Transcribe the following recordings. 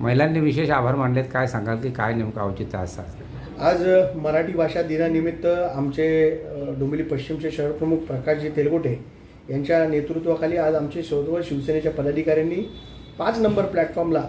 महिलांनी विशेष आभार मानलेत. काय सांगाल की काय नेमकं औचित्य असतात आज मराठी भाषा दिनानिमित्त आमचे डोंबिवली पश्चिमचे शहरप्रमुख प्रकाशजी तेलगोटे यांच्या नेतृत्वाखाली आज आमचे सर्व शिवसेनेच्या पदाधिकाऱ्यांनी पाच नंबर प्लॅटफॉर्मला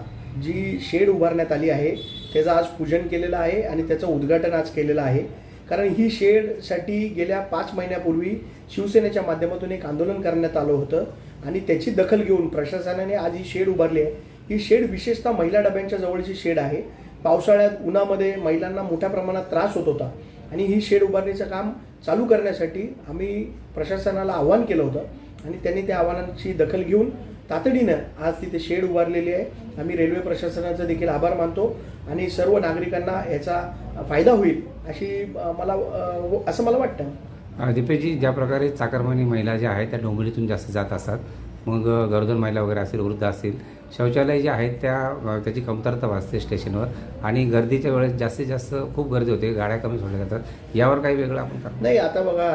जी शेड उभारण्यात आली आहे त्याचं आज पूजन केलेलं आहे आणि त्याचं उद्घाटन आज केलेलं आहे. कारण ही शेडसाठी गेल्या पाच महिन्यापूर्वी शिवसेनेच्या माध्यमातून एक आंदोलन करण्यात आलं होतं आणि त्याची दखल घेऊन प्रशासनाने आज ही शेड उभारली आहे. ही शेड विशेषतः महिला डब्यांच्या जवळची शेड आहे. पावसाळ्यात उन्हामध्ये महिलांना मोठ्या प्रमाणात त्रास होत होता. आणि ही शेड उभारणीचं काम चालू करण्यासाठी आम्ही प्रशासनाला आव्हान केलं होतं. आणि त्यांनी त्या आव्हानांची दखल घेऊन तातडीनं आज तिथे शेड उभारलेली आहे. आम्ही रेल्वे प्रशासनाचा देखील आभार मानतो. आणि सर्व नागरिकांना याचा फायदा होईल अशी मला असं मला वाटतं. दीपेजी ज्या प्रकारे चाकरमानी महिला ज्या आहेत त्या डोंबिवलीतून जास्त जात असतात. मग गरोदर महिला वगैरे असतील वृद्ध असतील शौचालय जे आहेत त्या त्याची कमतरता भासते स्टेशनवर आणि गर्दीच्या वेळेस जास्तीत जास्त खूप गर्दी होते गाड्या कमी सोडल्या जातात. यावर काही वेगळं आपण नाही आता बघा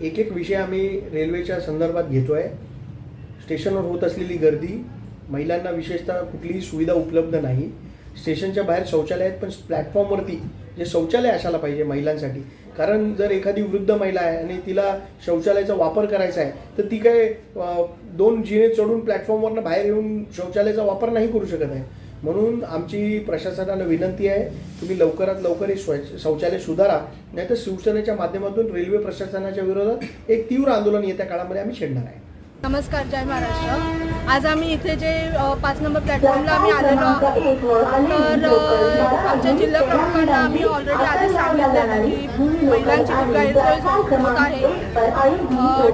एक एक विषय आम्ही रेल्वेच्या संदर्भात घेतोय. स्टेशनवर होत असलेली गर्दी महिलांना विशेषतः कुठलीही सुविधा उपलब्ध नाही. स्टेशनच्या बाहेर शौचालय आहेत पण प्लॅटफॉर्मवरती जे शौचालय असायला पाहिजे महिलांसाठी. कारण जर एखादी वृद्ध महिला आहे आणि तिला शौचालयाचा वापर करायचा आहे तर ती काय दोन जिने चढून प्लॅटफॉर्मवरनं बाहेर येऊन शौचालयाचा वापर नाही करू शकत आहे. म्हणून आमची प्रशासनाला विनंती आहे तुम्ही लवकरात लवकर हे स्वच्छ शौचालय सुधारा नाहीतर शिवसेनेच्या माध्यमातून रेल्वे प्रशासनाच्या विरोधात एक तीव्र आंदोलन येत्या काळामध्ये आम्ही छेडणार आहे. नमस्कार जय महाराष्ट्र. आज आम्ही इथे जे पाच नंबर प्लॅटफॉर्मला आम्ही आलेलो आहोत तर आमच्या जिल्हा प्रमुखांना आम्ही ऑलरेडी आधी सांगितलेलं आहे की महिलांची गैरसोय होत आहे.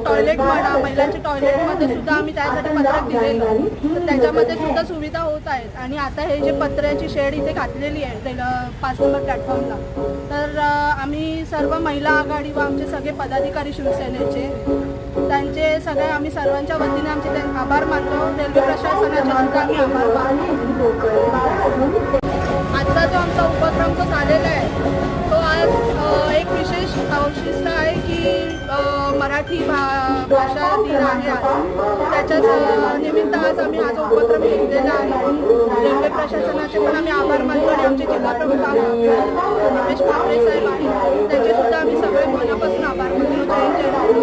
टॉयलेट म्हणा महिलांच्या टॉयलेटमध्ये सुद्धा आम्ही त्यासाठी पत्रक दिलेलं तर त्याच्यामध्ये सुद्धा सुविधा होत आहेत. आणि आता हे जे पत्र्याची शेड इथे घातलेली आहे त्याला पाच नंबर प्लॅटफॉर्मला तर आम्ही सर्व महिला आघाडी व आमचे सगळे पदाधिकारी शिवसेनेचे त्यांचे सगळे आम्ही सर्वांच्या वतीने आमचे त्यां- आभार मानतो. रेल्वे प्रशासनाचे सुद्धा आम्ही आभार मानतो. आजचा जो आमचा उपक्रम जो झालेला आहे तो आज एक विशेष अवशिष्ट आहे की मराठी भा भाषा दिन आहे आज. त्याच्याच निमित्त आज आम्ही हा जो उपक्रम घेतलेला आहे रेल्वे प्रशासनाचे पण आम्ही आभार मानतो आणि आमचे जिल्हा प्रमुख रमेश ठाकरे साहेब आहेत त्यांचे सुद्धा आम्ही सगळे मनापासून आभार मानतो जय जय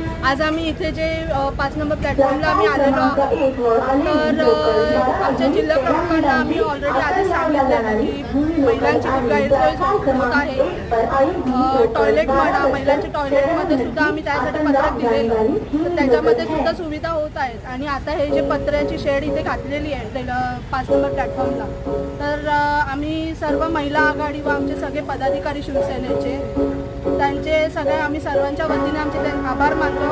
आज आम्ही इथे जे पाच नंबर प्लॅटफॉर्मला आम्ही आलेलो आहोत. तर आमच्या जिल्हा प्रमुखांना आम्ही ऑलरेडी आधी सांगितलेलं आहे की महिलांची खूप गैरसोय होत आहे. टॉयलेट म्हणा महिलांच्या टॉयलेटमध्ये सुद्धा आम्ही त्यासाठी पत्रक दिलेलं तर त्याच्यामध्ये सुद्धा सुविधा होत आहेत. आणि आता हे जे पत्र्याची शेड इथे घातलेली आहे पाच नंबर प्लॅटफॉर्मला तर आम्ही सर्व महिला आघाडी व आमचे सगळे पदाधिकारी शिवसेनेचे त्यांचे सगळे आम्ही सर्वांच्या वतीने आमचे आभार मानतो.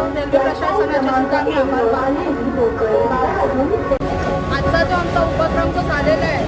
आजचा जो आमचा उपक्रम जो झालेला आहे